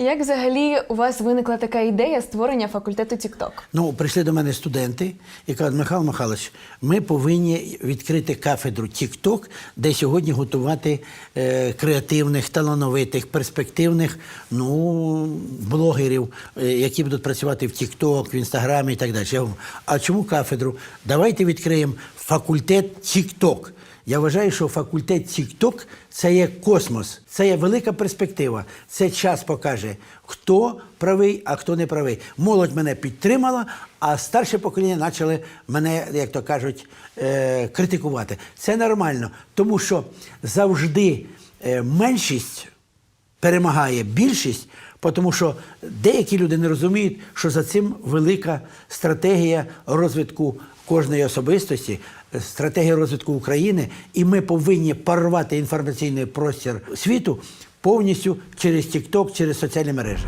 Як взагалі у вас виникла така ідея створення факультету TikTok? Ну, прийшли до мене студенти і кажуть, Михайло Михайлович, ми повинні відкрити кафедру TikTok, де сьогодні готувати е, креативних, талановитих, перспективних ну, блогерів, е, які будуть працювати в TikTok, в Інстаграмі і так далі. Я говорю, а чому кафедру? Давайте відкриємо факультет TikTok. Я вважаю, що факультет TikTok – це є космос, це є велика перспектива. Це час покаже, хто правий, а хто не правий. Молодь мене підтримала, а старше покоління почали мене, як то кажуть, е- критикувати. Це нормально, тому що завжди е, меншість перемагає більшість, тому що деякі люди не розуміють, що за цим велика стратегія розвитку кожної особистості, стратегія розвитку України, і ми повинні порвати інформаційний простір світу повністю через TikTok, через соціальні мережі.